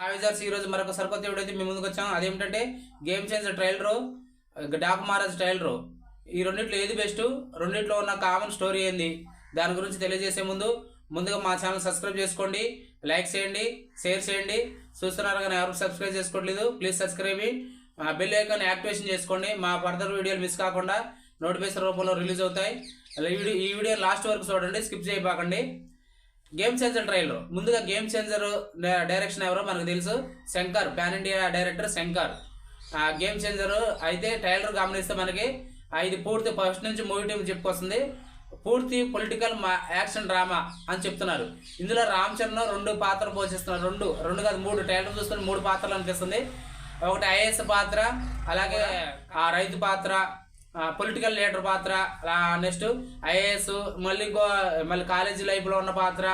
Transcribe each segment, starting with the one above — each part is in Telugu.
హావిజర్స్ ఈరోజు మరొక సరికొత్త వీడియో అయితే మీ ముందుకు వచ్చాం. అదేమిటంటే game changer trailer Daaku Maharaj trailer ఈ రెండిట్లో ఏది బెస్ట్ రెండిట్లో ఉన్న కామన్ స్టోరీ ఏంది? దాని గురించి తెలియజేసే ముందు ముందుగా మా ఛానల్ సబ్స్క్రైబ్ చేసుకోండి లైక్ చేయండి షేర్ చేయండి. చూస్తున్నారు కానీ ఎవరు సబ్స్క్రైబ్ చేసుకోవట్లేదు please subscribe bell icon activation చేసుకోండి. మా ఫర్దర్ వీడియోలు మిస్ కాకుండా నోటిఫికేషన్ రూపంలో రిలీజ్ అవుతాయి. ఈ వీడియో ఈ వీడియో లాస్ట్ వరకు చూడండి స్కిప్ చేయబాకండి. గేమ్ చేంజర్ ట్రైలర్ ముందుగా గేమ్ చేంజర్ డైరెక్షన్ ఎవరో మనకు తెలుసు. Shankar pan India director Shankar. ఆ గేమ్ చేంజర్ అయితే ట్రైలర్ గమనిస్తే మనకి ఇది పూర్తి ఫస్ట్ నుంచి మూవీ టీం చెప్పుకొస్తుంది. పూర్తి పొలిటికల్ యాక్షన్ డ్రామా అని చెప్తున్నారు. ఇందులో రామ్ చరణ్ రెండు పాత్రలు పోషిస్తున్నారు రెండు. రెండు కాదు మూడు. ట్రైలర్ చూసుకుని మూడు పాత్రలు అనిపిస్తుంది. ఒకటి ఐఏఎస్ పాత్ర అలాగే ఆ రైతు పాత్ర పొలిటికల్ లీడర్ పాత్ర నెక్స్ట్ ఐఏఎస్ మళ్ళీ ఇంకో మళ్ళీ కాలేజీ లైఫ్లో ఉన్న పాత్ర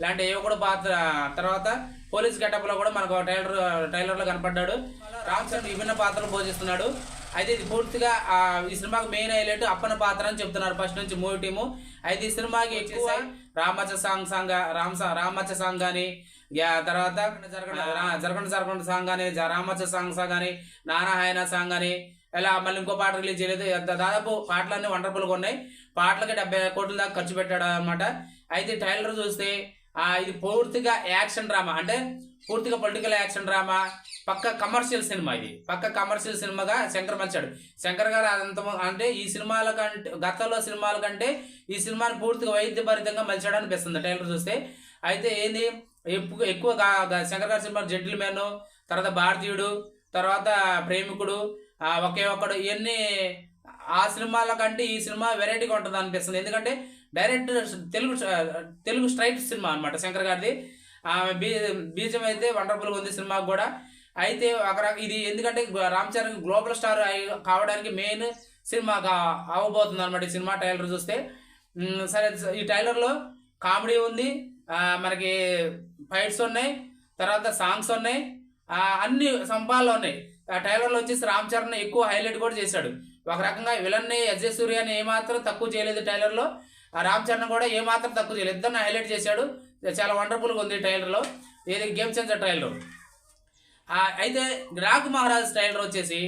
ఇలాంటి ఏవో కూడా పాత్ర తర్వాత పోలీస్ గెటప్లో కూడా మనకు ట్రైలర్ ట్రైలర్లో కనపడ్డాడు. రామ్ చరణ్ విభిన్న పాత్రలు పోషిస్తున్నాడు. అయితే ఇది పూర్తిగా ఈ సినిమాకి మెయిన్ హైలైట్ అప్పన పాత్ర అని చెప్తున్నారు ఫస్ట్ నుంచి మూవీ టీము. అయితే ఈ సినిమాకి ఎక్కువ రామచ్చ సాంగ్ సాంగ్ రామ్ రామచ్చ సాంగ్ కానీ తర్వాత జరగండి జరగండి జరగండి సాంగ్ కానీ జ- రామచ్చ సాంగ్ సాంగ్ కానీ నానా హైనా సాంగ్ అని ఇలా మళ్ళీ ఇంకో పాట రిలీజ్ చేయలేదు. దాదాపు పాటలన్నీ వండర్ఫుల్గా ఉన్నాయి. పాటలకి డెబ్బై కోట్ల దాకా ఖర్చు పెట్టాడు అనమాట అయితే ట్రైలర్ చూస్తే ఇది పూర్తిగా యాక్షన్ డ్రామా. అంటే పూర్తిగా పొలిటికల్ యాక్షన్ డ్రామా. పక్క కమర్షియల్ సినిమా ఇది. పక్క కమర్షియల్ సినిమాగా శంకర్ మంచాడు శంకర్ గారు అంత అంటే ఈ సినిమాల కంటే గతంలో సినిమాల కంటే ఈ సినిమాని పూర్తిగా వైద్యభరితంగా మలిచాడు అనిపిస్తుంది ట్రైలర్ చూస్తే. అయితే ఏంది? ఎక్కువ ఎక్కువ శంకర్ గారి సినిమా జెంటిల్ మ్యాన్ తర్వాత భారతీయుడు తర్వాత ప్రేమికుడు ఒకే ఒక్కడు ఇవన్నీ ఆ సినిమాల కంటే ఈ సినిమా వెరైటీగా ఉంటుంది అనిపిస్తుంది. ఎందుకంటే డైరెక్ట్ తెలుగు తెలుగు స్ట్రైట్ సినిమా అనమాట శంకర్ గారిది. బీ బీజం అయితే వండర్ఫుల్గా ఉంది సినిమాకు కూడా. అయితే అక్కడ ఇది ఎందుకంటే రామ్ చరణ్ గ్లోబల్ స్టార్ కావడానికి మెయిన్ సినిమా అవ్వబోతుంది అనమాట ఈ సినిమా టైలర్ చూస్తే. సరే ఈ టైలర్లో కామెడీ ఉంది. మనకి ఫైట్స్ ఉన్నాయి. తర్వాత సాంగ్స్ ఉన్నాయి. అన్ని సంపాలు ఉన్నాయి. ఆ ట్రైలర్లో వచ్చేసి రామ్ చరణ్ ఎక్కువ హైలైట్ కూడా చేశాడు. ఒక రకంగా విలన్ని అజయ్ సూర్యని ఏమాత్రం తక్కువ చేయలేదు ట్రైలర్లో ఆ రామ్ చరణ్ కూడా ఏమాత్రం తక్కువ చేయలేదు. ఇద్దరిని హైలైట్ చేశాడు. చాలా వండర్ఫుల్గా ఉంది ట్రైలర్లో ఏది గేమ్ చేంజర్ ట్రైలర్ అయితే డాక్ మహారాజ్ ట్రైలర్ వచ్చేసి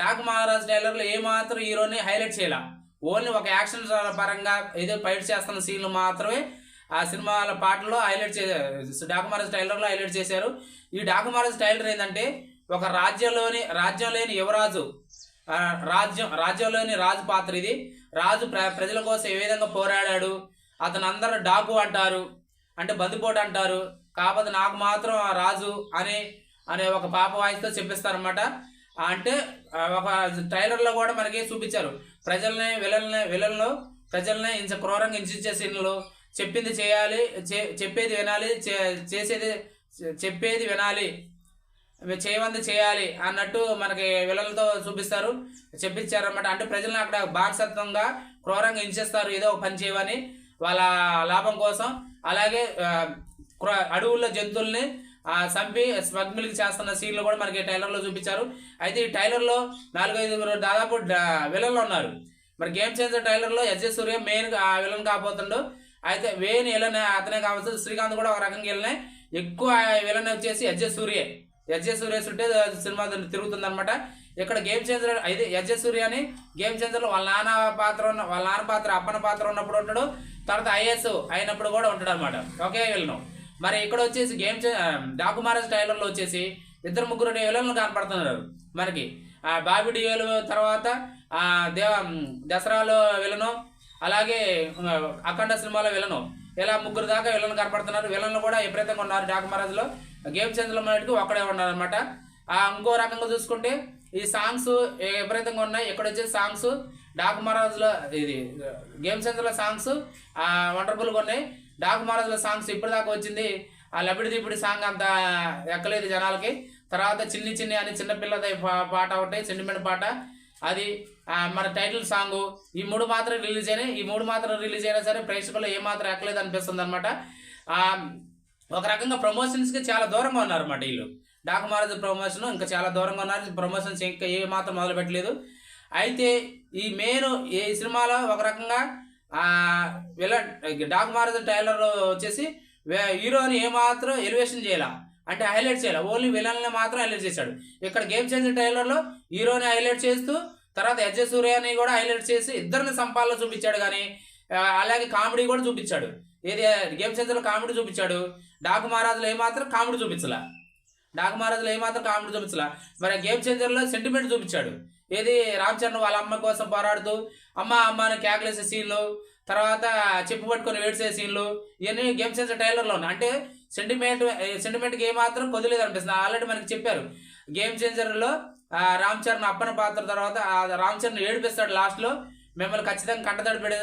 డాక్ మహారాజ్ ట్రైలర్లో ఏమాత్రం హీరోని హైలైట్ చేయాల. ఓన్లీ ఒక యాక్షన్ పరంగా ఏదో ఫైట్ చేస్తున్న సీన్లు మాత్రమే ఆ సినిమాల పాటల్లో హైలైట్ చే డాక్ మహారాజ్ ట్రైలర్లో హైలైట్ చేశారు. ఈ డాక్ మహారాజ్ ట్రైలర్ ఏంటంటే ఒక రాజ్యంలోని రాజ్యం లేని యువరాజు రాజ్యం రాజ్యంలోని రాజు పాత్ర ఇది. రాజు ప్ర ప్రజల కోసం ఏ విధంగా పోరాడాడు? అతను అందరూ డాకు అంటారు అంటే బందిపోటు అంటారు. కాకపోతే నాకు మాత్రం ఆ రాజు అనే అనే ఒక పాప వాయిస్తో చెప్పిస్తారనమాట అంటే ఒక ట్రైలర్లో కూడా మనకి చూపించారు. ప్రజల్ని విలల్ని విలల్లో ప్రజల్ని ఇంత క్రూరంగా హింసించే సీన్లు. చెప్పింది చేయాలి చే- చెప్పేది వినాలి చే- చేసేది చెప్పేది వినాలి. చేయమంది చేయాలి అన్నట్టు మనకి విలలతో చూపిస్తారు చెప్పించారన్నమాట. అంటే ప్రజలను అక్కడ బానిసత్వంగా క్రూరంగా హింసిస్తారు ఏదో ఒక పని చేయమని వాళ్ళ లాభం కోసం. అలాగే అడవుల్లో జంతువుల్ని చంపి స్మగ్లింగ్ చేస్తున్న సీన్లు కూడా మనకి టైలర్లో చూపించారు. అయితే ఈ టైలర్లో నాలుగైదు దాదాపు విలన్లు ఉన్నారు. మరి గేమ్ చేంజర్ టైలర్లో ఎస్జే సూర్య మెయిన్ ఆ విలన్ కాబోతుండు. అయితే వేణి విలన్ అతనే కావచ్చు. శ్రీకాంత్ కూడా ఒక రకంగా వెళ్ళినాయి ఎక్కువ విలన్ వచ్చేసి ఎస్జే సూర్యే. ఎస్జే సూర్య ఉంటే సినిమా తిరుగుతుంది అనమాట ఇక్కడ గేమ్ చేంజర్ అయితే ఎస్జే సూర్య అని గేమ్ చేంజర్లో వాళ్ళ నాన్న పాత్ర ఉన్న వాళ్ళ నాన్న పాత్ర అప్పన పాత్ర ఉన్నప్పుడు ఉంటాడు. తర్వాత ఐఏఎస్ అయినప్పుడు కూడా ఉంటాడు అనమాట ఓకే విలను మరి ఇక్కడ వచ్చేసి గేమ్ చే డాకు మహారాజ్ టైలర్లో వచ్చేసి ఇద్దరు ముగ్గురు విలన్లు కనపడుతున్నారు మనకి. ఆ బాబీ డియోలు తర్వాత దేవ దసరాలో విలను అలాగే అఖండ సినిమాలో విలను. ఇలా ముగ్గురు దాకా విలన్ కనపడుతున్నారు. విలన్లు కూడా విపరీతంగా ఉన్నారు డాకు మహారాజ్లో. గేమ్ చేంజ్లో మటుకు ఒక్కడే ఉన్నారు అనమాట ఇంకో రకంగా చూసుకుంటే ఈ సాంగ్స్ విపరీతంగా ఉన్నాయి. ఇక్కడ వచ్చే సాంగ్స్ డాక్ మహారాజులో ఇది గేమ్ చేంజ్లో సాంగ్స్ వండర్ఫుల్గా ఉన్నాయి. డాక్ మహారాజుల సాంగ్స్ ఇప్పటిదాకా వచ్చింది. ఆ లబిడిదిపిడి సాంగ్ అంత ఎక్కలేదు జనాలకి. తర్వాత చిన్ని చిన్ని అని చిన్నపిల్లది పా- పాట ఒకటి సెంటిమెంట్ పాట. అది మన టైటిల్ సాంగ్. ఈ మూడు మాత్రం రిలీజ్ అయినాయి. ఈ మూడు మాత్రం రిలీజ్ అయినా సరే ప్రేక్షకులు ఏమాత్రం ఎక్కలేదు అనిపిస్తుంది అనమాట ఒక రకంగా ప్రమోషన్స్కి చాలా దూరంగా ఉన్నారు అన్నమాట వీళ్ళు. డాక్ మహారాజ్ ప్రమోషన్ ఇంకా చాలా దూరంగా ఉన్నారు. ప్రమోషన్స్ ఇంకా ఏ మాత్రం మొదలు పెట్టలేదు. అయితే ఈ మెయిన్ ఈ సినిమాలో ఒక రకంగా వీళ్ళ డాక్ మహారాజ్ ట్రైలర్ వచ్చేసి హీరోని ఏమాత్రం ఎలివేషన్ చేయాల. అంటే హైలైట్ చేయాలి. ఓన్లీ విలన్ని మాత్రం హైలైట్ చేశాడు. ఇక్కడ గేమ్ చేంజర్ ట్రైలర్లో హీరోని హైలైట్ చేస్తూ తర్వాత యజ్జ సూర్యని కూడా హైలైట్ చేసి ఇద్దరిని సంపాల్లో చూపించాడు కానీ అలాగే కామెడీ కూడా చూపించాడు. ఏది గేమ్ చేంజర్లో కామెడీ చూపించాడు. డాకు మహారాజులో ఏమాత్రం కామెడీ చూపించలా. డాకు మహారాజులో ఏమాత్రం కామెడీ చూపించలా. మరి గేమ్ చేంజర్లో సెంటిమెంట్ చూపించాడు. ఏది రామ్ చరణ్ వాళ్ళ అమ్మ కోసం పోరాడుతూ అమ్మ అమ్మ అని కేకలేసే సీన్లు తర్వాత చెప్పు పట్టుకొని వేడిసే సీన్లు ఇవన్నీ గేమ్ చేంజర్ టైలర్లో ఉన్నాయి. అంటే సెంటిమెంట్ సెంటిమెంట్కి ఏమాత్రం కొద్దిలేదు అనిపిస్తుంది. ఆల్రెడీ మనకి చెప్పారు. గేమ్ చేంజర్లో రామ్ చరణ్ అప్పన పాత్ర తర్వాత రామ్ చరణ్ ఏడిపిస్తాడు లాస్ట్లో. మిమ్మల్ని ఖచ్చితంగా కంటతడి పెడే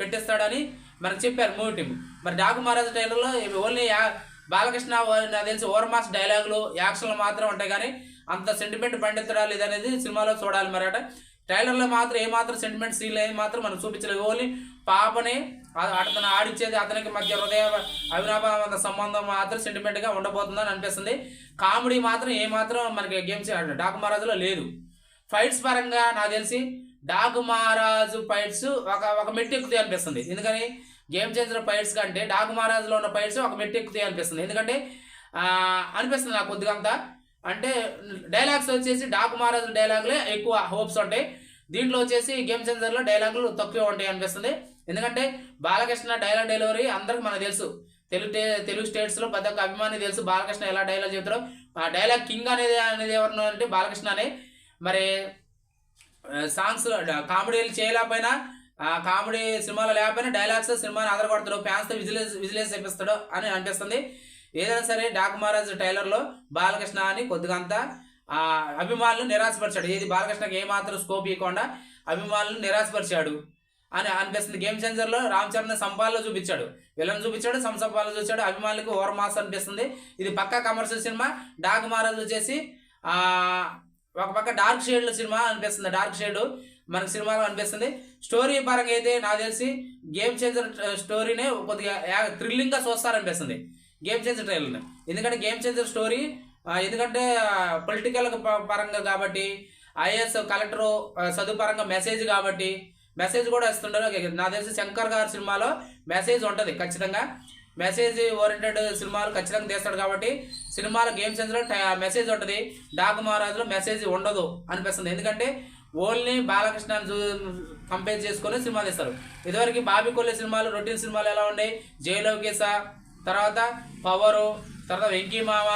పెట్టేస్తాడని మనకు చెప్పారు మూవీ టీం మరి డాకు మహారాజు టైలర్లో ఓన్లీ యా- బాలకృష్ణ నాకు తెలిసి ఓవర్మాస్ డైలాగులు యాక్షన్లు మాత్రం ఉంటాయి కానీ అంత సెంటిమెంట్ పండించడా లేదనేది సినిమాలో చూడాలి మరి అట. ట్రైలర్లో మాత్రం ఏమాత్రం సెంటిమెంట్ సీన్ ఏది మాత్రం మనం చూపించలేదు. ఓన్లీ పాపని అతను ఆడిచ్చేది అతనికి మధ్య హృదయ అవినాభావంత సంబంధం మాత్రం సెంటిమెంట్గా ఉండబోతుందని అనిపిస్తుంది. కామెడీ మాత్రం ఏమాత్రం మనకి గేమ్స్ డాకు మహారాజులో లేదు. ఫైట్స్ పరంగా నాకు తెలిసి డాగ్ మహారాజు ఫైట్స్ ఒక ఒక మెట్టు ఎక్కుతాయి అనిపిస్తుంది. ఎందుకని? గేమ్ చేంజర్ ఫైట్స్ కంటే డాగ్ మహారాజులో ఉన్న ఫైట్స్ ఒక మెట్టు ఎక్కుతాయి అనిపిస్తుంది. ఎందుకంటే అనిపిస్తుంది నాకు కొద్దిగా అంతా. అంటే డైలాగ్స్ వచ్చేసి డాకు మహారాజు డైలాగులే ఎక్కువ హోప్స్ ఉంటాయి. దీంట్లో వచ్చేసి గేమ్ చేంజర్లో డైలాగులు తక్కువ ఉంటాయి అనిపిస్తుంది. ఎందుకంటే బాలకృష్ణ డైలాగ్ డెలివరీ అందరికి మనకు తెలుసు. తెలుగు తెలుగు స్టేట్స్లో ప్రతి ఒక్క అభిమాని తెలుసు బాలకృష్ణ ఎలా డైలాగ్ చెబుతారో ఆ డైలాగ్ కింగ్ అనేది అనేది ఎవరు అంటే బాలకృష్ణ అనే మరి సాంగ్స్ కామెడీలు చేయలేకపోయినా ఆ కామెడీ సినిమాలో లేకపోయినా డైలాగ్స్ సినిమాని ఆధారపడతాడు ఫ్యాన్స్తో విజిలేజ్ విజిలేజ్ చేపిస్తాడు అని అనిపిస్తుంది. ఏదైనా సరే డాక్ మహారాజ్ టైలర్లో బాలకృష్ణ అని కొద్దిగా అంతా ఆ అభిమానులు నిరాశపరిచాడు. ఏది బాలకృష్ణకి ఏమాత్రం స్కోప్ ఇవ్వకుండా అభిమానులు నిరాశపరిచాడు అని అనిపిస్తుంది. గేమ్ చేంజర్లో రామ్ చరణ్ సంపాల్లో చూపించాడు. విలన్ చూపించాడు సంసంపాల్లో చూపించాడు. అభిమానులకు ఓవర్ మాస్ అనిపిస్తుంది. ఇది పక్కా కమర్షియల్ సినిమా. డాక్ మహారాజ్ వచ్చేసి ఒక పక్క డార్క్ షేడ్లో సినిమా అనిపిస్తుంది. డార్క్ షేడ్ మనకు సినిమాలో అనిపిస్తుంది. స్టోరీ పరంగా అయితే నాకు తెలిసి గేమ్ చేంజర్ స్టోరీనే కొద్దిగా థ్రిల్లింగ్గా చూస్తారనిపిస్తుంది. గేమ్ చేంజర్ ట్రైలర్ని. ఎందుకంటే గేమ్ చేంజర్ స్టోరీ ఎందుకంటే పొలిటికల్ పరంగా కాబట్టి ఐఏఎస్ కలెక్టర్ చదువు పరంగా మెసేజ్ కాబట్టి మెసేజ్ కూడా ఇస్తుంటారు. నాకు తెలిసి శంకర్ గారి సినిమాలో మెసేజ్ ఉంటుంది ఖచ్చితంగా. మెసేజ్ ఓరియంటెడ్ సినిమాలు ఖచ్చితంగా తీస్తాడు కాబట్టి సినిమాల గేమ్ సెన్స్లో మెసేజ్ ఉంటుంది. డాకు మహారాజులో మెసేజ్ ఉండదు అనిపిస్తుంది. ఎందుకంటే ఓన్లీ బాలకృష్ణ కంపేర్ చేసుకొని సినిమాలు తీస్తారు. ఇదివరకు బాబీ కొల్లి సినిమాలు రొటీన్ సినిమాలు ఎలా ఉన్నాయి జయలోకేశ తర్వాత పవరు తర్వాత వెంకీ మామ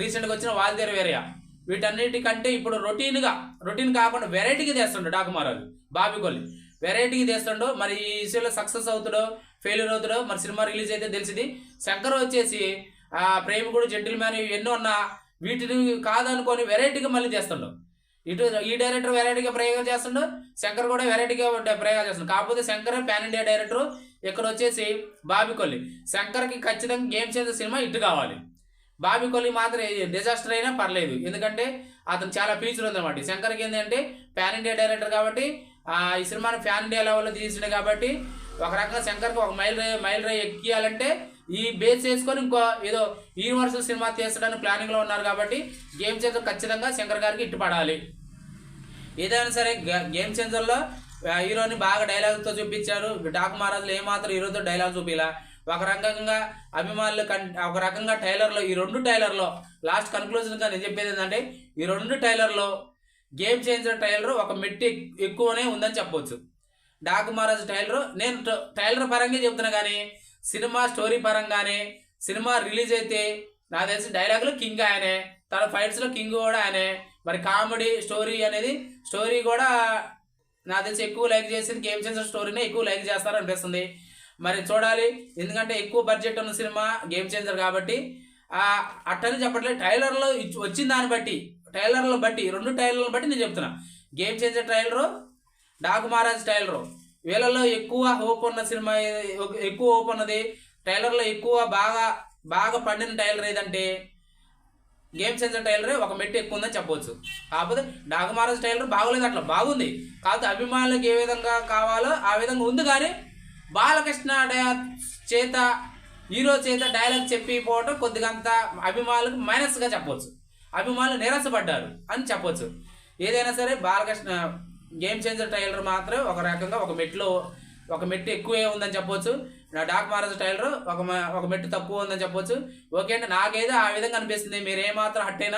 రీసెంట్గా వచ్చిన వాల్తేరు వేరియా వీటన్నిటికంటే ఇప్పుడు రొటీన్గా రొటీన్ కాకుండా వెరైటీగా తెస్తుండు డాకు మహారాజు బాబీ కొల్లి. వెరైటీకి చేస్తుండో మరి ఈ విషయంలో సక్సెస్ అవుతాడో ఫెయిల్యూర్ అవుతాడో మరి సినిమా రిలీజ్ అయితే తెలిసింది. శంకర్ వచ్చేసి ఆ ప్రేమికుడు జెంటిల్ మ్యాన్ ఇవి ఎన్నో ఉన్నా వీటిని కాదనుకొని వెరైటీగా మళ్ళీ చేస్తుండు. ఇటు ఈ డైరెక్టర్ వెరైటీగా ప్రయోగం చేస్తుండు శంకర్ కూడా వెరైటీగా ప్రయోగాలు చేస్తుండు. కాకపోతే శంకర్ పాన్ ఇండియా డైరెక్టర్ ఇక్కడ వచ్చేసి బాబికొల్లి శంకర్కి ఖచ్చితంగా గేమ్ చేసే సినిమా ఇటు కావాలి. బాబీ కొల్లి మాత్రం డిజాస్టర్ అయినా పర్లేదు. ఎందుకంటే అతను చాలా ఫ్యూచర్ ఉందన్నమాట. శంకర్కి ఏంటంటే పాన్ ఇండియా డైరెక్టర్ కాబట్టి ఈ సినిమాని ఫ్యాన్ ఇండియా లెవెల్లో తీసిండు కాబట్టి ఒక రకంగా శంకర్కి ఒక మైల్ రే మైల్ రే ఎక్కియాలంటే ఈ బేస్ చేసుకొని ఇంకో ఏదో యూనివర్సల్ సినిమా తీసడానికి ప్లానింగ్లో ఉన్నారు కాబట్టి గేమ్ చేంజర్ ఖచ్చితంగా శంకర్ గారికి ఇట్టుపడాలి ఏదైనా సరే గేమ్ చేంజర్లో హీరోని బాగా డైలాగ్తో చూపించారు. డాక్ మహారాజులు ఏమాత్రం హీరోతో డైలాగ్ చూపిలా. ఒక రకంగా అభిమానులు కన్ ఒక రకంగా టైలర్లో ఈ రెండు టైలర్లో లాస్ట్ కన్క్లూజన్గా నేను చెప్పేది ఏంటంటే ఈ రెండు టైలర్లో గేమ్ చేంజర్ టైలర్ ఒక మెట్టి ఎక్కువనే ఉందని చెప్పొచ్చు. డాక్ మహారాజ్ టైలర్. నేను టైలర్ పరంగా చెప్తున్నా కానీ సినిమా స్టోరీ పరంగానే సినిమా రిలీజ్ అయితే నాకు తెలిసి డైలాగులు కింగ్ ఆయనే తన ఫైట్స్లో కింగ్ కూడా ఆయనే. మరి కామెడీ స్టోరీ అనేది స్టోరీ కూడా నాకు తెలిసి ఎక్కువ లైక్ చేసింది గేమ్ చేంజర్ స్టోరీనే ఎక్కువ లైక్ చేస్తారు అనిపిస్తుంది. మరి చూడాలి ఎందుకంటే ఎక్కువ బడ్జెట్ ఉన్న సినిమా గేమ్ చేంజర్ కాబట్టి అట్టని చెప్పట్లేదు. టైలర్లో వచ్చిన దాన్ని బట్టి టైలర్లను బట్టి రెండు టైలర్లను బట్టి నేను చెప్తున్నా. Game changer trailer Daaku Maharaj trailer. వీళ్ళలో ఎక్కువ హోప్ ఉన్న సినిమా ఎక్కువ హోప్ ఉన్నది. టైలర్లో ఎక్కువ బాగా బాగా పండిన టైలర్ ఏదంటే గేమ్ సెన్సర్ టైలరే ఒక మెట్టు ఎక్కువ ఉందని చెప్పవచ్చు కాకపోతే డాకు మహారాజ్ టైలర్ బాగోలేదు అట్లా బాగుంది. కాకపోతే అభిమానులకు ఏ విధంగా కావాలో ఆ విధంగా ఉంది కానీ బాలకృష్ణ డై- చేత హీరో చేత డైలాగ్ చెప్పిపోవటం కొద్దిగా అంత అభిమానులకు మైనస్గా చెప్పవచ్చు అభిమానులు నిరాశపడ్డారు అని చెప్పవచ్చు ఏదైనా సరే బాలకృష్ణ గేమ్ చేంజర్ ట్రైలర్ మాత్రం ఒక రకంగా ఒక మెట్లో ఒక మెట్టు ఎక్కువే ఉందని చెప్పొచ్చు. నా డాక్ మహారాజ్ టైలర్ ఒక మ- ఒక మెట్టు తక్కువ ఉందని చెప్పొచ్చు. ఓకే అండి నాకైతే ఆ విధంగా అనిపిస్తుంది. మీరు ఏమాత్రం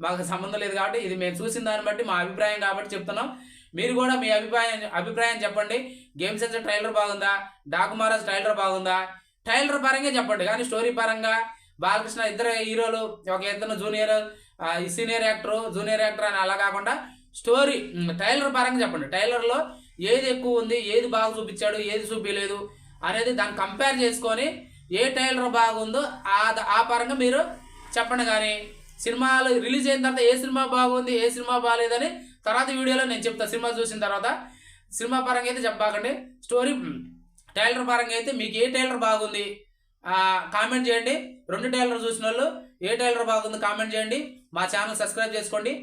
మాకు సంబంధం లేదు కాబట్టి ఇది మేము చూసిన దాన్ని బట్టి మా అభిప్రాయం కాబట్టి చెప్తున్నాం. మీరు కూడా మీ అభిప్రాయం అభిప్రాయం చెప్పండి. గేమ్ సెన్సర్ ట్రైలర్ బాగుందా? డాక్ మహారాజ్ ట్రైలర్ బాగుందా? ట్రైలర్ పరంగా చెప్పండి. కానీ స్టోరీ పరంగా బాలకృష్ణ ఇద్దరు హీరోలు ఒక ఇద్దరు junior senior actor junior actor అని అలా కాకుండా స్టోరీ టైలర్ పరంగా చెప్పండి. టైలర్లో ఏది ఎక్కువ ఉంది ఏది బాగా చూపించాడు ఏది చూపించలేదు అనేది దాన్ని కంపేర్ చేసుకొని ఏ టైలర్ బాగుందో ఆ ఆ పరంగా మీరు చెప్పండి కానీ సినిమాలు రిలీజ్ అయిన తర్వాత ఏ సినిమా బాగుంది ఏ సినిమా బాగాలేదని తర్వాత వీడియోలో నేను చెప్తాను సినిమా చూసిన తర్వాత సినిమా పరంగా అయితే చెప్పాకండి. స్టోరీ టైలర్ పరంగా అయితే మీకు ఏ టైలర్ బాగుంది కామెంట్ చేయండి. రెండు టైలర్ చూసిన వాళ్ళు ఏ టైలర్ బాగుంది కామెంట్ చేయండి. మా ఛానల్ సబ్స్క్రైబ్ చేసుకోండి.